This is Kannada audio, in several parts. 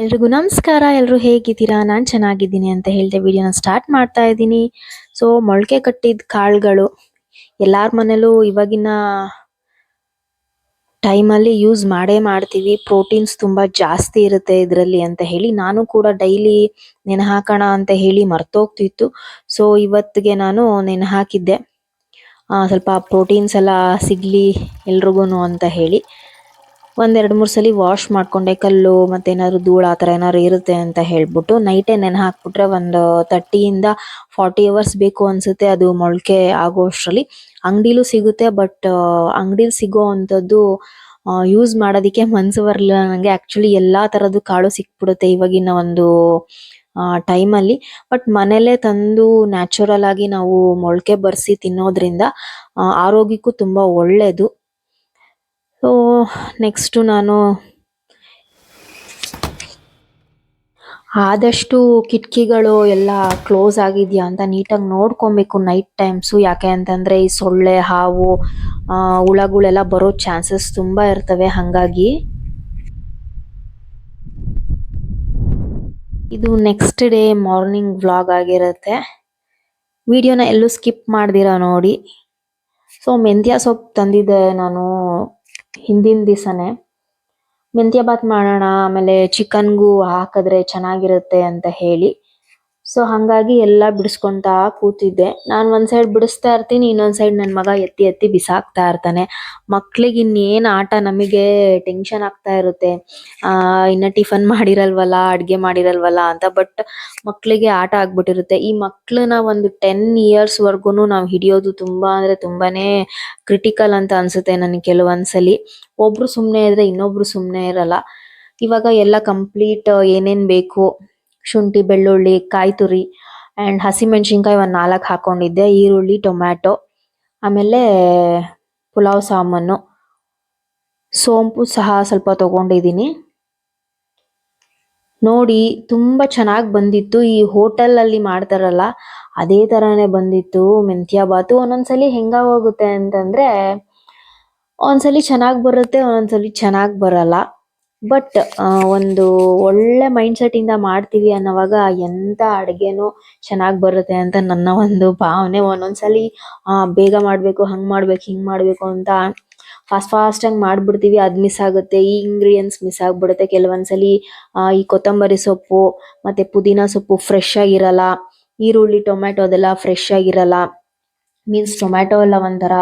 ಎಲ್ರಿಗೂ ನಮಸ್ಕಾರ ಎಲ್ಲರೂ ಹೇಗಿದ್ದೀರಾ? ನಾನು ಚೆನ್ನಾಗಿದ್ದೀನಿ ಅಂತ ಹೇಳ್ದೆ ವಿಡಿಯೋನ ಸ್ಟಾರ್ಟ್ ಮಾಡ್ತಾ ಇದ್ದೀನಿ. ಸೊ ಮೊಳಕೆ ಕಟ್ಟಿದ ಕಾಳುಗಳು ಎಲ್ಲಾರ ಮನೇಲೂ ಇವಾಗಿನ ಟೈಮಲ್ಲಿ ಯೂಸ್ ಮಾಡೇ ಮಾಡ್ತೀವಿ. ಪ್ರೋಟೀನ್ಸ್ ತುಂಬಾ ಜಾಸ್ತಿ ಇರುತ್ತೆ ಇದರಲ್ಲಿ ಅಂತ ಹೇಳಿ ನಾನು ಕೂಡ ಡೈಲಿ ನೆನೆ ಹಾಕೋಣ ಅಂತ ಹೇಳಿ ಮರ್ತೋಗ್ತಿತ್ತು. ಸೊ ಇವತ್ತಿಗೆ ನಾನು ನೆನೆ ಹಾಕಿದ್ದೆ ಸ್ವಲ್ಪ ಪ್ರೋಟೀನ್ಸ್ ಎಲ್ಲ ಸಿಗ್ಲಿ ಎಲ್ರಿಗೂ ಅಂತ ಹೇಳಿ. ಒಂದ್ ಮೂರು ಸಲ ವಾಶ್ ಮಾಡ್ಕೊಂಡೆ ಕಲ್ಲು ಮತ್ತೆ ಏನಾದ್ರು ಧೂಳು ಆ ತರ ಏನಾದ್ರು ಇರುತ್ತೆ ಅಂತ ಹೇಳ್ಬಿಟ್ಟು ನೈಟೇ ನೆನೆ ಹಾಕ್ಬಿಟ್ರೆ ಒಂದು ತರ್ಟಿಯಿಂದ ಫಾರ್ಟಿ ಅವರ್ಸ್ ಬೇಕು ಅನ್ಸುತ್ತೆ. ಅದು ಮೊಳಕೆ ಆಗೋ ಅಷ್ಟ್ರಲ್ಲಿ. ಅಂಗಡಿಲೂ ಸಿಗುತ್ತೆ ಬಟ್ ಅಂಗಡಿಲಿ ಸಿಗೋ ಅಂಥದ್ದು ಯೂಸ್ ಮಾಡೋದಕ್ಕೆ ಮನ್ಸು ಬರಲಿಲ್ಲ ನಂಗೆ. ಆಕ್ಚುಲಿ ಎಲ್ಲಾ ತರದ್ದು ಕಾಳು ಸಿಕ್ಬಿಡುತ್ತೆ ಇವಾಗಿನ ಒಂದು ಟೈಮಲ್ಲಿ ಬಟ್ ಮನೇಲೇ ತಂದು ನ್ಯಾಚುರಲ್ ಆಗಿ ನಾವು ಮೊಳಕೆ ಬರ್ಸಿ ತಿನ್ನೋದ್ರಿಂದ ಆರೋಗ್ಯಕ್ಕೂ ತುಂಬಾ ಒಳ್ಳೇದು. ಸೊ ನೆಕ್ಸ್ಟು ನಾನು ಆದಷ್ಟು ಕಿಟಕಿಗಳು ಎಲ್ಲ ಕ್ಲೋಸ್ ಆಗಿದೆಯಾ ಅಂತ ನೀಟಾಗಿ ನೋಡ್ಕೊಬೇಕು ನೈಟ್ ಟೈಮ್ಸು ಯಾಕೆ ಅಂತಂದ್ರೆ ಈ ಸೊಳ್ಳೆ, ಹಾವು ಹುಳಗಳೆಲ್ಲ ಬರೋ ಚಾನ್ಸಸ್ ತುಂಬಾ ಇರ್ತವೆ. ಹಾಗಾಗಿ ಇದು ನೆಕ್ಸ್ಟ್ ಡೇ ಮಾರ್ನಿಂಗ್ ವ್ಲಾಗ್ ಆಗಿರುತ್ತೆ. ವಿಡಿಯೋನ ಎಲ್ಲೂ ಸ್ಕಿಪ್ ಮಾಡ್ದಿರ ನೋಡಿ. ಸೊ ಮೆಂತ್ಯ ಸೊಪ್ಪು ತಂದಿದ್ದೆ ನಾನು ಹಿಂದಿನ ದಿವಸನೇ ಮೆಂತ್ಯ ಬಾತ್ ಮಾಡೋಣ ಆಮೇಲೆ ಚಿಕನ್ಗೂ ಹಾಕಿದ್ರೆ ಚೆನ್ನಾಗಿರುತ್ತೆ ಅಂತ ಹೇಳಿ ಸೊ ಹಂಗಾಗಿ ಎಲ್ಲ ಬಿಡಿಸ್ಕೊಂತಾ ಕೂತಿದ್ದೆ. ನಾನು ಒಂದು ಸೈಡ್ ಬಿಡಿಸ್ತಾ ಇರ್ತೀನಿ, ಇನ್ನೊಂದು ಸೈಡ್ ನನ್ನ ಮಗ ಎತ್ತಿ ಎತ್ತಿ ಬಿಸಾಕ್ತಾ ಇರ್ತಾನೆ. ಮಕ್ಳಿಗೆ ಇನ್ನೇನು ಆಟ ನಮಗೆ ಟೆನ್ಷನ್ ಆಗ್ತಾ ಇರುತ್ತೆ. ಇನ್ನು ಟಿಫನ್ ಮಾಡಿರಲ್ವಲ್ಲ, ಅಡುಗೆ ಮಾಡಿರಲ್ವಲ್ಲ ಅಂತ ಬಟ್ ಮಕ್ಕಳಿಗೆ ಆಟ ಆಗ್ಬಿಟ್ಟಿರುತ್ತೆ. ಈ ಮಕ್ಕಳನ್ನ ಒಂದು ಟೆನ್ ಇಯರ್ಸ್ ನಾವು ಹಿಡಿಯೋದು ತುಂಬಾ ಅಂದ್ರೆ ತುಂಬಾನೇ ಕ್ರಿಟಿಕಲ್ ಅಂತ ಅನ್ಸುತ್ತೆ ನನಗೆ ಕೆಲವೊಂದ್ಸಲಿ. ಒಬ್ರು ಸುಮ್ಮನೆ ಇದ್ರೆ ಇನ್ನೊಬ್ರು ಸುಮ್ಮನೆ ಇರಲ್ಲ. ಇವಾಗ ಎಲ್ಲ ಕಂಪ್ಲೀಟ್ ಏನೇನು ಬೇಕು ಶುಂಠಿ, ಬೆಳ್ಳುಳ್ಳಿ ಕಾಯಿ ತುರಿ ಹಸಿ ಹಸಿಮೆಣಸಿನ್ಕಾಯಿ ಒಂದು ನಾಲ್ಕು ಹಾಕೊಂಡಿದ್ದೆ, ಈರುಳ್ಳಿ, ಟೊಮ್ಯಾಟೊ, ಆಮೇಲೆ ಪುಲಾವ್ ಸಾಮಾನು ಸೋಂಪು ಸಹ ಸ್ವಲ್ಪ ತೊಗೊಂಡಿದ್ದೀನಿ. ನೋಡಿ, ತುಂಬ ಚೆನ್ನಾಗಿ ಬಂದಿತ್ತು. ಈ ಹೋಟೆಲಲ್ಲಿ ಮಾಡ್ತಾರಲ್ಲ, ಅದೇ ಥರನೇ ಬಂದಿತ್ತು, ಮೆಂತ್ಯ ಬಾತು ಒಂದೊಂದ್ಸಲಿ ಹೆಂಗಾಗೋಗುತ್ತೆ ಅಂತಂದರೆ, ಒಂದ್ಸಲಿ ಚೆನ್ನಾಗಿ ಬರುತ್ತೆ, ಒಂದೊಂದ್ಸಲಿ ಚೆನ್ನಾಗಿ ಬರಲ್ಲ. ಬಟ್ ಒಂದು ಒಳ್ಳೆ ಮೈಂಡ್ ಸೆಟ್ ಇಂದ ಮಾಡ್ತೀವಿ ಅನ್ನೋವಾಗ ಎಂತ ಅಡ್ಗೆನೂ ಚೆನ್ನಾಗ್ ಬರುತ್ತೆ ಅಂತ ನನ್ನ ಒಂದು ಭಾವನೆ. ಒಂದೊಂದ್ಸಲಿ ಬೇಗ ಮಾಡ್ಬೇಕು, ಹಂಗ್ ಮಾಡ್ಬೇಕು, ಹಿಂಗ್ ಮಾಡ್ಬೇಕು ಅಂತ ಫಾಸ್ಟ್ ಫಾಸ್ಟ್ ಆಗಿ ಮಾಡ್ಬಿಡ್ತೀವಿ, ಅದ್ ಮಿಸ್ ಆಗುತ್ತೆ. ಈ ಇಂಗ್ರೀಡಿಯೆಂಟ್ಸ್ ಮಿಸ್ ಆಗ್ಬಿಡುತ್ತೆ. ಕೆಲವೊಂದ್ಸಲಿ ಈ ಕೊತ್ತಂಬರಿ ಸೊಪ್ಪು, ಮತ್ತೆ ಪುದೀನ ಸೊಪ್ಪು ಫ್ರೆಶ್ ಆಗಿರಲ್ಲ, ಈರುಳ್ಳಿ, ಟೊಮ್ಯಾಟೊ ಅದೆಲ್ಲ ಫ್ರೆಶ್ ಆಗಿರಲ್ಲ. ಮೀನ್ಸ್ ಟೊಮ್ಯಾಟೊ ಎಲ್ಲ ಒಂಥರ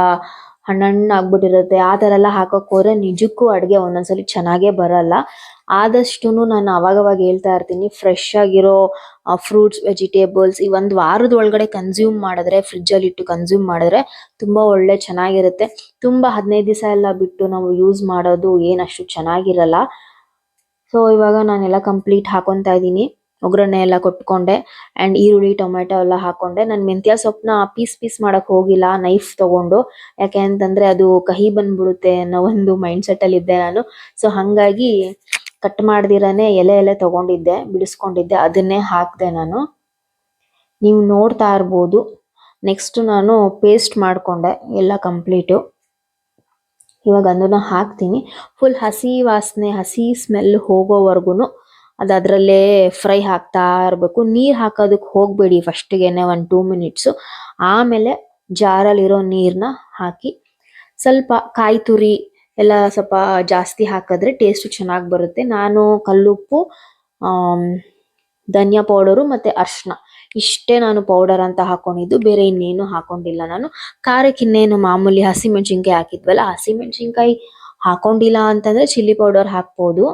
ಹಣ್ಣಣ್ಣ ಆಗ್ಬಿಟ್ಟಿರುತ್ತೆ ಆ ಥರ ಎಲ್ಲ ಹಾಕೋಕ್ ಹೋದ್ರೆ ನಿಜಕ್ಕೂ ಅಡುಗೆ ಒಂದೊಂದ್ಸಲಿ ಚೆನ್ನಾಗೇ ಬರಲ್ಲ. ಆದಷ್ಟುನು ನಾನು ಅವಾಗವಾಗ ಹೇಳ್ತಾ ಇರ್ತೀನಿ ಫ್ರೆಶ್ ಆಗಿರೋ ಫ್ರೂಟ್ಸ್ ವೆಜಿಟೇಬಲ್ಸ್ ಈ ಒಂದ್ ವಾರದ ಒಳಗಡೆ ಕನ್ಸ್ಯೂಮ್ ಮಾಡಿದ್ರೆ ಫ್ರಿಡ್ಜ್ ಅಲ್ಲಿ ಇಟ್ಟು ಕನ್ಸ್ಯೂಮ್ ಮಾಡಿದ್ರೆ ತುಂಬಾ ಒಳ್ಳೆ ಚೆನ್ನಾಗಿರುತ್ತೆ. ತುಂಬಾ ಹದಿನೈದು ದಿವಸ ಎಲ್ಲ ಬಿಟ್ಟು ನಾವು ಯೂಸ್ ಮಾಡೋದು ಏನಷ್ಟು ಚೆನ್ನಾಗಿರಲ್ಲ. ಸೊ ಇವಾಗ ನಾನೆಲ್ಲ ಕಂಪ್ಲೀಟ್ ಹಾಕೊತಾ ಇದೀನಿ ಒಗ್ಗರಣೆ ಎಲ್ಲ ಕೊಟ್ಕೊಂಡೆ. ಅಂಡ್ ಈರುಳ್ಳಿ ಟೊಮೆಟೊ ಎಲ್ಲ ಹಾಕೊಂಡೆ. ನನ್ನ ಮೆಂತ್ಯ ಸೊಪ್ಪನ್ನ ಪೀಸ್ ಪೀಸ್ ಮಾಡಕ್ ಹೋಗಿಲ್ಲ ನೈಫ್ ತಗೊಂಡು. ಯಾಕೆ ಅಂತಂದ್ರೆ ಅದು ಕಹಿ ಬಂದ್ಬಿಡುತ್ತೆ ಅನ್ನೋ ಒಂದು ಮೈಂಡ್ ಸೆಟ್ ಅಲ್ಲಿ ಇದ್ದೆ ನಾನು. ಸೊ ಹಂಗಾಗಿ ಕಟ್ ಮಾಡ್ದಿರಾನೆ ಎಲೆ ಎಲೆ ತಗೊಂಡಿದ್ದೆ, ಬಿಡಿಸ್ಕೊಂಡಿದ್ದೆ. ಅದನ್ನೇ ಹಾಕ್ದೆ ನಾನು. ನೀವು ನೋಡ್ತಾ ಇರ್ಬೋದು. ನೆಕ್ಸ್ಟ್ ನಾನು ಪೇಸ್ಟ್ ಮಾಡಿಕೊಂಡೆ, ಎಲ್ಲ ಕಂಪ್ಲೀಟು ಇವಾಗ ಅದನ್ನು ಹಾಕ್ತೀನಿ. ಫುಲ್ ಹಸಿ ವಾಸನೆ, ಹಸಿ ಸ್ಮೆಲ್ ಹೋಗೋವರ್ಗುನು ಅದು ಅದ್ರಲ್ಲೇ ಫ್ರೈ ಹಾಕ್ತಾ ಇರಬೇಕು. ನೀರು ಹಾಕೋದಕ್ಕೆ ಹೋಗಬೇಡಿ ಫಸ್ಟ್ಗೆನೆ ಒಂದು ಟೂ ಮಿನಿಟ್ಸ್ ಆಮೇಲೆ ಜಾರಲ್ಲಿರೋ ನೀರನ್ನ ಹಾಕಿ ಸ್ವಲ್ಪ ಕಾಯಿ ತುರಿ ಎಲ್ಲ ಸ್ವಲ್ಪ ಜಾಸ್ತಿ ಹಾಕಿದ್ರೆ ಟೇಸ್ಟ್ ಚೆನ್ನಾಗಿ ಬರುತ್ತೆ. ನಾನು ಕಲ್ಲುಪ್ಪು ಧನಿಯಾ ಪೌಡರು ಮತ್ತೆ ಅರ್ಶಿನ ಇಷ್ಟೇ ನಾನು ಪೌಡರ್ ಅಂತ ಹಾಕೊಂಡಿದ್ದು. ಬೇರೆ ಇನ್ನೇನು ಹಾಕೊಂಡಿಲ್ಲ ನಾನು. ಖಾರಕ್ಕೆ ಇನ್ನೇನು ಮಾಮೂಲಿ ಹಸಿಮೆಣಸಿನ್ಕಾಯಿ ಹಾಕಿದ್ವಲ್ಲ, ಹಸಿಮೆಣಸಿನ್ಕಾಯಿ ಹಾಕೊಂಡಿಲ್ಲ ಅಂತಂದ್ರೆ ಚಿಲ್ಲಿ ಪೌಡರ್ ಹಾಕ್ಬೋದು.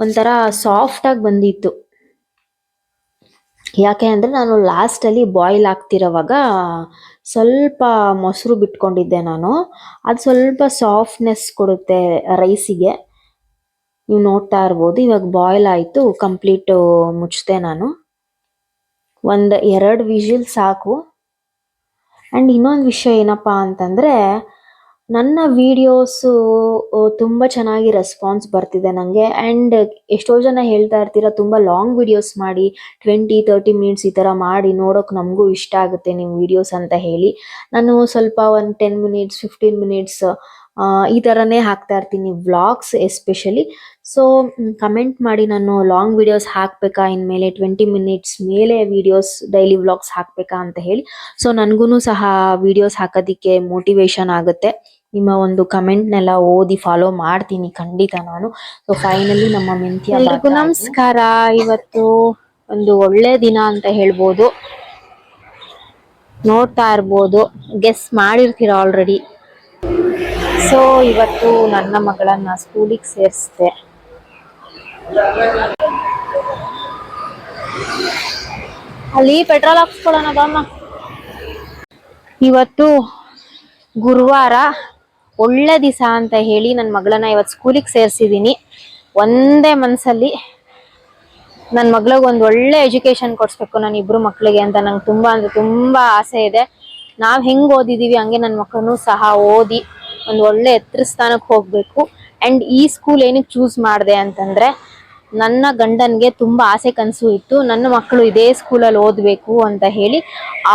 ಒಂಥರ ಸಾಫ್ಟ್ ಆಗಿ ಬಂದಿತ್ತು. ಯಾಕೆ ಅಂದರೆ ನಾನು ಲಾಸ್ಟಲ್ಲಿ ಬಾಯ್ಲ್ ಆಗ್ತಿರೋವಾಗ ಸ್ವಲ್ಪ ಮೊಸರು ಬಿಟ್ಕೊಂಡಿದ್ದೆ ನಾನು. ಅದು ಸ್ವಲ್ಪ ಸಾಫ್ಟ್ನೆಸ್ ಕೊಡುತ್ತೆ ರೈಸಿಗೆ ನೀವು ನೋಡ್ತಾ ಇರ್ಬೋದು, ಇವಾಗ ಬಾಯ್ಲ್ ಆಯಿತು ಕಂಪ್ಲೀಟು ಮುಚ್ಚಿದೆ ನಾನು. ಒಂದು ಎರಡು ವಿಜಿಲ್ ಸಾಕು. ಆ್ಯಂಡ್ ಇನ್ನೊಂದು ವಿಷಯ ಏನಪ್ಪ ಅಂತಂದ್ರೆ ನನ್ನ ವಿಡಿಯೋಸ್ ತುಂಬ ಚೆನ್ನಾಗಿ ರೆಸ್ಪಾನ್ಸ್ ಬರ್ತಿದೆ ನನಗೆ ಆ್ಯಂಡ್ ಎಷ್ಟೋ ಜನ ಹೇಳ್ತಾ ಇರ್ತೀರಾ, ತುಂಬ ಲಾಂಗ್ ವಿಡಿಯೋಸ್ ಮಾಡಿ ಟ್ವೆಂಟಿ ತರ್ಟಿ ಮಿನಿಟ್ಸ್ ಈ ಥರ ಮಾಡಿ ನೋಡೋಕೆ ನಮಗೂ ಇಷ್ಟ ಆಗುತ್ತೆ ನಿಮ್ಮ ವಿಡಿಯೋಸ್ ಅಂತ ಹೇಳಿ. ನಾನು ಸ್ವಲ್ಪ ಒಂದು ಟೆನ್ ಮಿನಿಟ್ಸ್ ಫಿಫ್ಟೀನ್ ಮಿನಿಟ್ಸ್ ಈ ಥರನೇ ಹಾಕ್ತಾ ಇರ್ತೀನಿ ವ್ಲಾಗ್ಸ್ ಎಸ್ಪೆಷಲಿ ಸೊ ಕಮೆಂಟ್ ಮಾಡಿ ನಾನು ಲಾಂಗ್ ವಿಡಿಯೋಸ್ ಹಾಕ್ಬೇಕಾ, ಇನ್ಮೇಲೆ ಟ್ವೆಂಟಿ ಮಿನಿಟ್ಸ್ ಮೇಲೆ ವಿಡಿಯೋಸ್ ಡೈಲಿ ವ್ಲಾಗ್ಸ್ ಹಾಕ್ಬೇಕಾ ಅಂತ ಹೇಳಿ. ಸೊ ನನಗೂ ಸಹ ವಿಡಿಯೋಸ್ ಹಾಕೋದಿಕ್ಕೆ ಮೋಟಿವೇಶನ್ ಆಗುತ್ತೆ. ನಿಮ್ಮ ಒಂದು ಕಮೆಂಟ್ ನೆಲ್ಲ ಓದಿ ಫಾಲೋ ಮಾಡ್ತೀನಿ ಖಂಡಿತ ನಾನು. ಸೊ ಫೈನಲಿ ನಮ್ಮ ಮೆಂತ್ಯ ಎಲ್ರಿಗೂ ನಮಸ್ಕಾರ. ಇವತ್ತು ಒಂದು ಒಳ್ಳೆ ದಿನ ಅಂತ ಹೇಳ್ಬೋದು. ನೋಡ್ತಾ ಇರ್ಬೋದು. ಗೆಸ್ ಮಾಡಿರ್ತೀರ ಆಲ್ರೆಡಿ ಸೊ ಇವತ್ತು ನನ್ನ ಮಗಳನ್ನ ಸ್ಕೂಲಿಗೆ ಸೇರಿಸ್ದೆ. ಅಲ್ಲಿ ಪೆಟ್ರೋಲ್ ಹಾಕ್ಸ್ಕೊಳ್ಳೋಣ ಬಾಮ್ಮ ಇವತ್ತು ಗುರುವಾರ ಒಳ್ಳೆ ದಿವಸ ಅಂತ ಹೇಳಿ ನನ್ನ ಮಗಳನ್ನ ಇವತ್ತು ಸ್ಕೂಲಿಗೆ ಸೇರಿಸಿದ್ದೀನಿ ಒಂದೇ ಮನಸ್ಸಲ್ಲಿ ನನ್ನ ಮಗಳಿಗೆ ಒಂದು ಒಳ್ಳೆ ಎಜುಕೇಶನ್ ಕೊಡಿಸ್ಬೇಕು ನನ್ನ ಇಬ್ಬರು ಮಕ್ಕಳಿಗೆ ಅಂತ ನಂಗೆ ತುಂಬ ಅಂದರೆ ತುಂಬ ಆಸೆ ಇದೆ. ನಾವು ಹೆಂಗೆ ಓದಿದ್ದೀವಿ ಹಂಗೆ ನನ್ನ ಮಕ್ಕಳನ್ನು ಸಹ ಓದಿ ಒಂದು ಒಳ್ಳೆ ಎತ್ತರ ಸ್ಥಾನಕ್ಕೆ ಹೋಗಬೇಕು. ಆ್ಯಂಡ್ ಈ ಸ್ಕೂಲ್ ಏನಕ್ಕೆ ಚೂಸ್ ಮಾಡಿದೆ ಅಂತಂದರೆ ನನ್ನ ಗಂಡನಿಗೆ ತುಂಬ ಆಸೆ ಕನಸು ಇತ್ತು. ನನ್ನ ಮಕ್ಕಳು ಇದೇ ಸ್ಕೂಲಲ್ಲಿ ಓದಬೇಕು ಅಂತ ಹೇಳಿ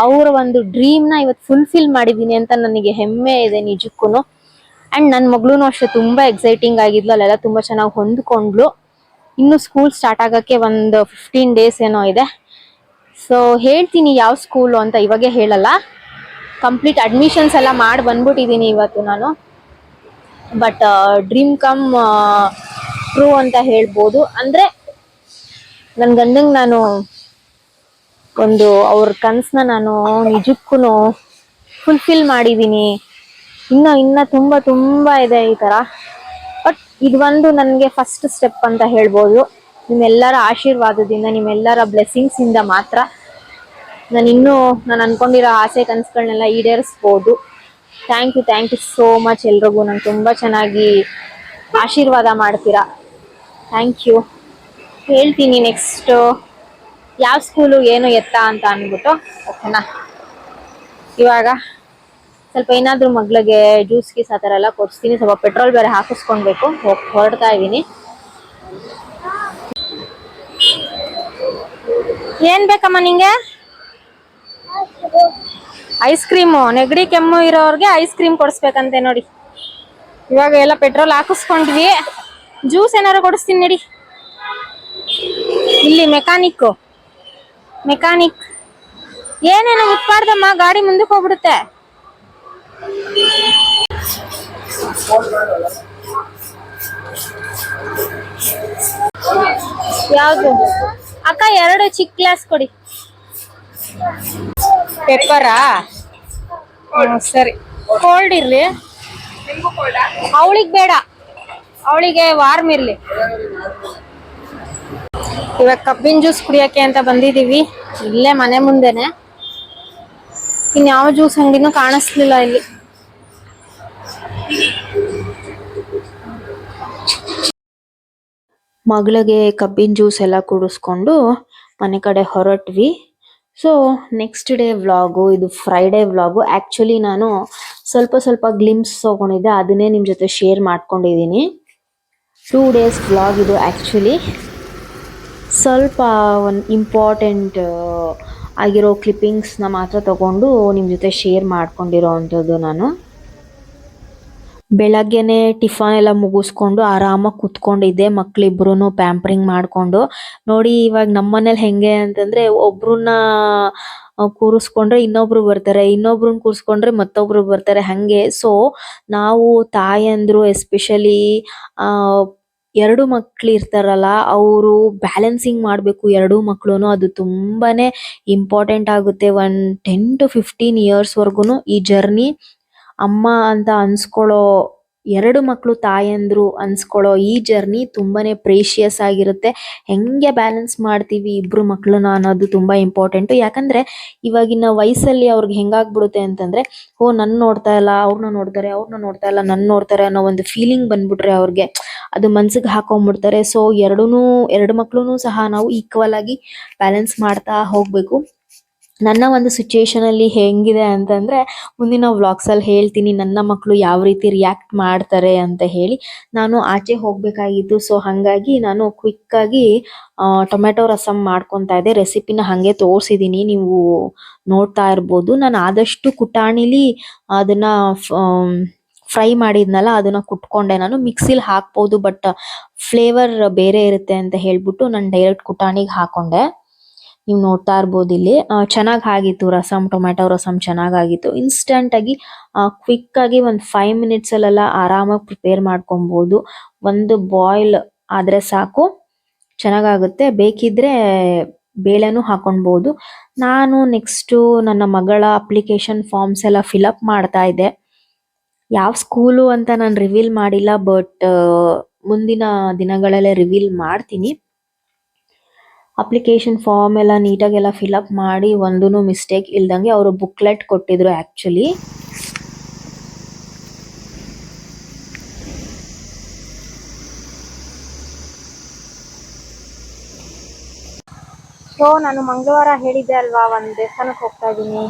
ಅವರ ಒಂದು ಡ್ರೀಮ್ನ ಇವತ್ತು ಫುಲ್ಫಿಲ್ ಮಾಡಿದ್ದೀನಿ ಅಂತ ನನಗೆ ಹೆಮ್ಮೆ ಇದೆ ನಿಜಕ್ಕೂ ಅಂಡ್ ನನ್ನ ಮಗಳೂ ಅಷ್ಟೇ, ತುಂಬಾ ಎಕ್ಸೈಟಿಂಗ್ ಆಗಿದ್ಲು, ಅಲ್ಲೆಲ್ಲ ತುಂಬಾ ಚೆನ್ನಾಗಿ ಹೊಂದ್ಕೊಂಡ್ಲು ಇನ್ನು ಸ್ಕೂಲ್ ಸ್ಟಾರ್ಟ್ ಆಗೋಕ್ಕೆ ಒಂದು ಫಿಫ್ಟೀನ್ ಡೇಸ್ ಏನೋ ಇದೆ. ಸೊ ಹೇಳ್ತೀನಿ ಯಾವ ಸ್ಕೂಲು ಅಂತ ಇವಾಗೆ ಹೇಳಲ್ಲ. ಕಂಪ್ಲೀಟ್ ಅಡ್ಮಿಷನ್ಸ್ ಎಲ್ಲ ಮಾಡಿ ಬಂದ್ಬಿಟ್ಟಿದ್ದೀನಿ ಇವತ್ತು ನಾನು. ಬಟ್ ಡ್ರೀಮ್ ಕಮ್ ಟ್ರೂ ಅಂತ ಹೇಳ್ಬೋದು. ಅಂದರೆ ನನ್ನ ಗಂಡಂಗೆ ನಾನು ಒಂದು ಅವ್ರ ಕನಸನ್ನ ನಾನು ನಿಜಕ್ಕೂ ಫುಲ್ಫಿಲ್ ಮಾಡಿದ್ದೀನಿ ಇನ್ನ ಇನ್ನ ತುಂಬಾ ತುಂಬಾ ಇದೆ ಈ ತರ. ಬಟ್ ಇದು ಒಂದು ನನಗೆ ಫಸ್ಟ್ ಸ್ಟೆಪ್ ಅಂತ ಹೇಳ್ಬೋದು. ನಿಮ್ಮೆಲ್ಲರ ಆಶೀರ್ವಾದದಿಂದ, ನಿಮ್ಮೆಲ್ಲರ ಬ್ಲೆಸ್ಸಿಂಗ್ಸ್ ಇಂದ ಮಾತ್ರ ನಾನು ಇನ್ನೂ, ನಾನು ಅನ್ಕೊಂಡಿರೋ ಆಸೆ ಕನಸುಗಳನ್ನೆಲ್ಲ ಈಡೇರಿಸ್ಬೋದು. Thank you thank you so much ಎಲ್ರಿಗೂ. ನಾನು ತುಂಬ ಚೆನ್ನಾಗಿ ಆಶೀರ್ವಾದ ಮಾಡ್ತೀರಾ. ಥ್ಯಾಂಕ್ ಯು ಹೇಳ್ತೀನಿ ನೆಕ್ಸ್ಟ್ ಯಾವ ಸ್ಕೂಲು ಏನು ಎತ್ತ ಅಂತ ಅಂದ್ಬಿಟ್ಟು ಓಕೆನಾ ಇವಾಗ ಸ್ವಲ್ಪ ಏನಾದ್ರೂ ಮಗ್ಳಿಗೆ ಜ್ಯೂಸ್ ಗೀಸ್ ಆ ಥರ ಎಲ್ಲ ಕೊಡಿಸ್ತೀನಿ. ಸ್ವಲ್ಪ ಪೆಟ್ರೋಲ್ ಬೇರೆ ಹಾಕಿಸ್ಕೊಳ್ಬೇಕು. ಹೊರಡ್ತಾ ಇದ್ದೀನಿ. ಏನ್ ಬೇಕಮ್ಮ ನಿಂಗೆ? ಐಸ್ ಕ್ರೀಮು ನೆಗಡಿ, ಕೆಮ್ಮು ಇರೋರ್ಗೆ ಐಸ್ ಕ್ರೀಮ್ ಕೊಡಿಸ್ಬೇಕಂತೆ ನೋಡಿ. ಇವಾಗ ಎಲ್ಲ ಪೆಟ್ರೋಲ್ ಹಾಕಿಸ್ಕೊಂಡ್ವಿ ಜ್ಯೂಸ್ ಏನಾರು ಕೊಡಿಸ್ತೀನಿ ನಡಿ. ಇಲ್ಲಿ ಮೆಕ್ಯಾನಿಕ್ ಮೆಕ್ಯಾನಿಕ್ ಏನೇನು ಉತ್ಪಾಡ್ದಮ್ಮ ಗಾಡಿ ಮುಂದಕ್ಕೆ ಹೋಗ್ಬಿಡುತ್ತೆ. ಯಾವುದು? ಅಕ್ಕ ಎರಡು ಚಿಕ್ಕ ಗ್ಲಾಸ್ ಕೊಡಿ. ಪೆಪ್ಪರಾ? ಸರಿ. ಕೋಲ್ಡ್ ಇರ್ಲಿ. ಅವಳಿಗೆ ಬೇಡ. ಅವಳಿಗೆ ವಾರ್ಮ್ ಇರ್ಲಿ. ಇವಾಗ ಕಬ್ಬಿನ ಜ್ಯೂಸ್ ಕುಡಿಯಕ್ಕೆ ಅಂತ ಬಂದಿದೀವಿ ಇಲ್ಲೇ ಮನೆ ಮುಂದೆನೆ. ಇನ್ಯಾವ ಜ್ಯೂಸ್ ಅಂಗಡಿನೂ ಕಾಣಿಸ್ಲಿಲ್ಲ ಇಲ್ಲಿ. ಮಗಳಿಗೆ ಕಬ್ಬಿನ ಜ್ಯೂಸ್ ಎಲ್ಲ ಕುಡಿಸ್ಕೊಂಡು ಮನೆ ಕಡೆ ಹೊರಟ್ವಿ. ಸೊ ನೆಕ್ಸ್ಟ್ ಡೇ ವ್ಲಾಗು ಇದು ಫ್ರೈಡೇ ವ್ಲಾಗು ಆ್ಯಕ್ಚುಲಿ ನಾನು ಸ್ವಲ್ಪ ಸ್ವಲ್ಪ ಗ್ಲಿಮ್ಸ್ ತೊಗೊಂಡಿದ್ದೆ. ಅದನ್ನೇ ನಿಮ್ಮ ಜೊತೆ ಶೇರ್ ಮಾಡ್ಕೊಂಡಿದ್ದೀನಿ. ಟೂ ಡೇಸ್ ವ್ಲಾಗ್ ಇದು ಆ್ಯಕ್ಚುಲಿ ಸ್ವಲ್ಪ ಒಂದು ಇಂಪಾರ್ಟೆಂಟ್ ಆಗಿರೋ ಕ್ಲಿಪ್ಪಿಂಗ್ಸ್ನ ಮಾತ್ರ ತಗೊಂಡು ನಿಮ್ಮ ಜೊತೆ ಶೇರ್ ಮಾಡ್ಕೊಂಡಿರೋ ಅಂಥದ್ದು ನಾನು. ಬೆಳಗ್ಗೆನೆ ಟಿಫನ್ ಎಲ್ಲ ಮುಗಿಸ್ಕೊಂಡು ಆರಾಮಾಗಿ ಕುತ್ಕೊಂಡಿದ್ದೆ ಮಕ್ಳಿಬ್ರು ಪ್ಯಾಂಪರಿಂಗ್ ಮಾಡ್ಕೊಂಡು. ನೋಡಿ ಇವಾಗ ನಮ್ಮನೇಲಿ ಹೆಂಗೆ ಅಂತಂದ್ರೆ ಒಬ್ರನ್ನ ಕೂರಿಸ್ಕೊಂಡ್ರೆ ಇನ್ನೊಬ್ರು ಬರ್ತಾರೆ ಇನ್ನೊಬ್ರನ್ನ ಕೂರಿಸ್ಕೊಂಡ್ರೆ ಮತ್ತೊಬ್ರು ಬರ್ತಾರೆ, ಹಂಗೆ. ಸೊ ನಾವು ತಾಯಂದ್ರು ಎಸ್ಪೆಷಲಿ ಆ, ಎರಡು ಮಕ್ಳು ಇರ್ತಾರಲ್ಲ, ಅವರು ಬ್ಯಾಲೆನ್ಸಿಂಗ್ ಮಾಡಬೇಕು ಎರಡು ಮಕ್ಕಳು ಅದು ತುಂಬಾನೇ ಇಂಪಾರ್ಟೆಂಟ್ ಆಗುತ್ತೆ. ಒನ್ ಟೆನ್ ಟು ಫಿಫ್ಟೀನ್ ಇಯರ್ಸ್ವರೆಗೂ ಈ ಜರ್ನಿ ಅಮ್ಮ ಅಂತ ಅನ್ಸ್ಕೊಳ್ಳೋ ಎರಡು ಮಕ್ಕಳು ತಾಯಂದ್ರು ಅನ್ಸ್ಕೊಳ್ಳೋ ಈ ಜರ್ನಿ ತುಂಬಾನೇ ಪ್ರೇಷಿಯಸ್ ಆಗಿರುತ್ತೆ. ಹೆಂಗೆ ಬ್ಯಾಲೆನ್ಸ್ ಮಾಡ್ತೀವಿ ಇಬ್ರು ಮಕ್ಕಳನ್ನ ಅನ್ನೋದು ತುಂಬಾ ಇಂಪಾರ್ಟೆಂಟ್ ಯಾಕಂದ್ರೆ ಇವಾಗಿನ ವಯಸ್ಸಲ್ಲಿ ಅವ್ರಿಗೆ ಹೆಂಗಾಗ್ಬಿಡುತ್ತೆ ಅಂತಂದ್ರೆ, ಓ ನನ್ನ ನೋಡ್ತಾ ಇಲ್ಲ ಅವ್ರನ್ನ ನೋಡ್ತಾರೆ ಅವ್ರನ್ನ ನೋಡ್ತಾ ಇಲ್ಲ ನನ್ನ ನೋಡ್ತಾರೆ ಅನ್ನೋ ಒಂದು ಫೀಲಿಂಗ್ ಬಂದ್ಬಿಟ್ರೆ ಅವ್ರಿಗೆ ಅದು ಮನ್ಸಿಗೆ ಹಾಕೊಂಡ್ಬಿಡ್ತಾರೆ ಸೊ ಎರಡೂ ಎರಡು ಮಕ್ಕಳೂ ಸಹ ನಾವು ಈಕ್ವಲ್ ಆಗಿ ಬ್ಯಾಲೆನ್ಸ್ ಮಾಡ್ತಾ ಹೋಗ್ಬೇಕು. ನನ್ನ ಒಂದು ಸಿಚುಯೇಷನ್ ಅಲ್ಲಿ ಹೆಂಗಿದೆ ಅಂತಂದ್ರೆ, ಮುಂದಿನ ವ್ಲಾಗ್ಸ್ ಅಲ್ಲಿ ಹೇಳ್ತೀನಿ ನನ್ನ ಮಕ್ಕಳು ಯಾವ ರೀತಿ ರಿಯಾಕ್ಟ್ ಮಾಡ್ತಾರೆ ಅಂತ ಹೇಳಿ. ನಾನು ಆಚೆ ಹೋಗ್ಬೇಕಾಗಿತ್ತು ಸೊ ಹಾಗಾಗಿ ನಾನು ಕ್ವಿಕ್ ಆಗಿ ಟೊಮೆಟೊ ರಸಂ ಮಾಡ್ಕೊತಾ ಇದ್ದೆ. ರೆಸಿಪಿನ ಹಂಗೆ ತೋರಿಸಿದ್ದೀನಿ ನೀವು ನೋಡ್ತಾ ಇರ್ಬೋದು. ನಾನು ಆದಷ್ಟು ಕುಟಾಣಿಲಿ ಅದನ್ನ ಫ್ರೈ ಮಾಡಿದ್ನಲ್ಲ, ಅದನ್ನ ಕುಟ್ಕೊಂಡೆ. ನಾನು ಮಿಕ್ಸಿಲಿ ಹಾಕ್ಬೋದು ಬಟ್ ಫ್ಲೇವರ್ ಬೇರೆ ಇರುತ್ತೆ ಅಂತ ಹೇಳ್ಬಿಟ್ಟು ನಾನು ಡೈರೆಕ್ಟ್ ಕುಟಾಣಿಗೆ ಹಾಕೊಂಡೆ. ನೀವು ನೋಡ್ತಾ ಇರ್ಬೋದು ಇಲ್ಲಿ. ಚೆನ್ನಾಗಿ ಆಗಿತ್ತು ರಸಮ್ ಟೊಮ್ಯಾಟೊ ರಸಮ್ ಚೆನ್ನಾಗಾಗಿತ್ತು. ಇನ್ಸ್ಟಂಟ್ ಆಗಿ ಕ್ವಿಕ್ ಆಗಿ ಒಂದು ಫೈವ್ ಮಿನಿಟ್ಸ್ ಅಲ್ಲೆಲ್ಲ ಆರಾಮಾಗಿ ಪ್ರಿಪೇರ್ ಮಾಡ್ಕೊಬಹುದು ಒಂದು ಬಾಯ್ಲ್ ಆದ್ರೆ ಸಾಕು, ಚೆನ್ನಾಗಾಗುತ್ತೆ. ಬೇಕಿದ್ರೆ ಬೇಳೆನೂ ಹಾಕೊಬಹುದು ನಾನು ನೆಕ್ಸ್ಟ್ ನನ್ನ ಮಗಳ ಅಪ್ಲಿಕೇಶನ್ ಫಾರ್ಮ್ಸ್ ಎಲ್ಲ ಫಿಲಪ್ ಮಾಡ್ತಾ ಇದ್ದೆ. ಯಾವ ಸ್ಕೂಲು ಅಂತ ನಾನು ರಿವೀಲ್ ಮಾಡಿಲ್ಲ ಬಟ್ ಮುಂದಿನ ದಿನಗಳಲ್ಲೇ ರಿವೀಲ್ ಮಾಡ್ತೀನಿ. ಅಪ್ಲಿಕೇಶನ್ ಫಾರ್ಮ್ ಎಲ್ಲ ನೀಟಾಗೆಲ್ಲ ಅಪ್ ಮಾಡಿ ಒಂದೂ ಮಿಸ್ಟೇಕ್ ಇಲ್ದಂಗೆ ಅವರು ಬುಕ್ಲೆಟ್ ಕೊಟ್ಟಿದ್ರು ಆ್ಯಕ್ಚುಲಿ ಸೊ ನಾನು ಮಂಗಳವಾರ ಹೇಳಿದ್ದೆ ಅಲ್ವಾ ಒಂದು ದೇವಸ್ಥಾನಕ್ಕೆ ಹೋಗ್ತಾ ಇದ್ದೀನಿ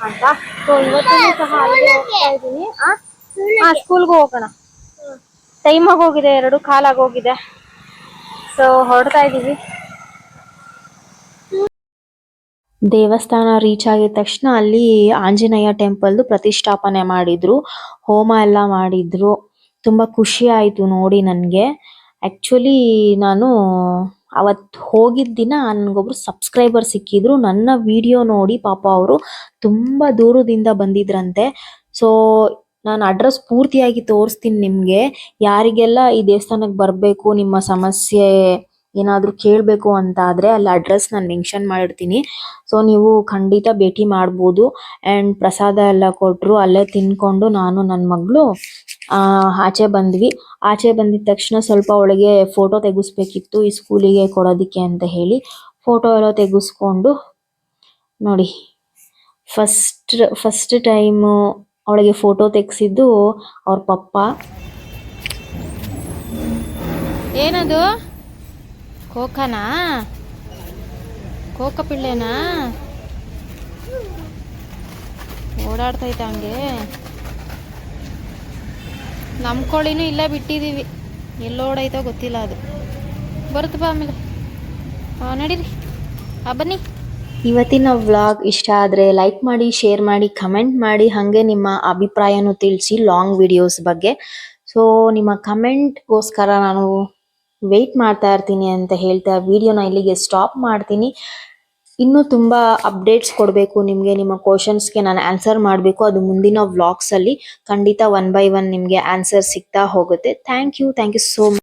ಅಂತ. ಸೊ ಇವತ್ತು ಸಹ ಅಲ್ಲಿಗೆ ಹೋಗ್ತಾ ಇದ್ದೀನಿ ಆ? ಸ್ಕೂಲ್ಗೆ ಹೋಗೋಣ. ಟೈಮ್ ಆಗೋಗಿದೆ ಎರಡು ಕಾಲಾಗಿ ಹೋಗಿದೆ. ಸೊ ಹೊರಡ್ತಾ ಇದ್ದೀವಿ ದೇವಸ್ಥಾನ ರೀಚ್ ಆಗಿದ ತಕ್ಷಣ ಅಲ್ಲಿ ಆಂಜನೇಯ ಟೆಂಪಲ್ ದು ಪ್ರತಿಷ್ಠಾಪನೆ ಮಾಡಿದ್ರು. ಹೋಮ ಎಲ್ಲ ಮಾಡಿದ್ರು. ತುಂಬಾ ಖುಷಿ ಆಯ್ತು ನೋಡಿ ನನಗೆ. ಆಕ್ಚುಲಿ ನಾನು ಅವತ್ ಹೋಗಿದ್ ದಿನ ನನ್ಗೊಬ್ರು ಸಬ್ಸ್ಕ್ರೈಬರ್ ಸಿಕ್ಕಿದ್ರು. ನನ್ನ ವಿಡಿಯೋ ನೋಡಿ ಪಾಪ ಅವರು ತುಂಬಾ ದೂರದಿಂದ ಬಂದಿದ್ರಂತೆ. ಸೊ ನಾನು ಅಡ್ರೆಸ್ ಪೂರ್ತಿಯಾಗಿ ತೋರಿಸ್ತೀನಿ ನಿಮಗೆ. ಯಾರಿಗೆಲ್ಲ ಈ ದೇವಸ್ಥಾನಕ್ಕೆ ಬರಬೇಕು, ನಿಮ್ಮ ಸಮಸ್ಯೆ ಏನಾದ್ರೂ ಕೇಳಬೇಕು ಅಂತ ಆದ್ರೆ ಅಲ್ಲಿ ಅಡ್ರೆಸ್ ನಾನು ಮೆನ್ಷನ್ ಮಾಡಿರ್ತೀನಿ. ಸೊ ನೀವು ಖಂಡಿತ ಭೇಟಿ ಮಾಡ್ಬೋದು. ಅಂಡ್ ಪ್ರಸಾದ ಎಲ್ಲ ಕೊಟ್ರು ಅಲ್ಲೇ ತಿನ್ಕೊಂಡು ನಾನು ನನ್ನ ಮಗಳು ಆಚೆ ಬಂದ್ವಿ. ಆಚೆ ಬಂದಿದ ತಕ್ಷಣ ಸ್ವಲ್ಪ ಅವಳಿಗೆ ಫೋಟೋ ತೆಗಿಸ್ಬೇಕಿತ್ತು ಈ ಸ್ಕೂಲಿಗೆ ಕೊಡೋದಕ್ಕೆ ಅಂತ ಹೇಳಿ ಫೋಟೋ ಎಲ್ಲ ತೆಗೆಸ್ಕೊಂಡು ನೋಡಿ ಫಸ್ಟ್ ಫಸ್ಟ್ ಟೈಮು ಅವಳಿಗೆ ಫೋಟೋ ತೆಗ್ಸಿದ್ದು ಅವ್ರ ಪಪ್ಪ. ಏನದು? ಕೋಕನಾ? ಕೋಕ ಪಿಳ್ಳೆನಾ? ಓಡಾಡ್ತೈತೆ ಹಂಗೆ. ನಮ್ಮ ಕೋಳಿನೂ ಇಲ್ಲೇ ಬಿಟ್ಟಿದ್ದೀವಿ ಎಲ್ಲೋಡೈತೋ ಗೊತ್ತಿಲ್ಲ ಅದು. ಬರುತ್ತೆ ಬಾ ಆಮೇಲೆ. ನಡೀರಿ. ಆ, ಬನ್ನಿ. ಇವತ್ತಿನ ವ್ಲಾಗ್ ಇಷ್ಟ ಆದರೆ ಲೈಕ್ ಮಾಡಿ, ಶೇರ್ ಮಾಡಿ, ಕಮೆಂಟ್ ಮಾಡಿ, ಹಾಗೆ ನಿಮ್ಮ ಅಭಿಪ್ರಾಯನೂ ತಿಳಿಸಿ ಲಾಂಗ್ ವಿಡಿಯೋಸ್ ಬಗ್ಗೆ. ಸೊ ನಿಮ್ಮ ಕಮೆಂಟ್ಗೋಸ್ಕರ ನಾನು ವೆಯ್ಟ್ ಮಾಡ್ತಾ ಇರ್ತೀನಿ ಅಂತ ಹೇಳ್ತಾ ವಿಡಿಯೋನ ಇಲ್ಲಿಗೆ ಸ್ಟಾಪ್ ಮಾಡ್ತೀನಿ. ಇನ್ನೂ ತುಂಬ ಅಪ್ಡೇಟ್ಸ್ ಕೊಡಬೇಕು ನಿಮಗೆ, ನಿಮ್ಮ ಕ್ವಶನ್ಸ್ಗೆ ನಾನು ಆನ್ಸರ್ ಮಾಡಬೇಕು. ಅದು ಮುಂದಿನ ವ್ಲಾಗ್ಸಲ್ಲಿ ಖಂಡಿತ ಒನ್ ಬೈ ಒನ್ ನಿಮಗೆ ಆನ್ಸರ್ ಸಿಗ್ತಾ ಹೋಗುತ್ತೆ. Thank you thank you so much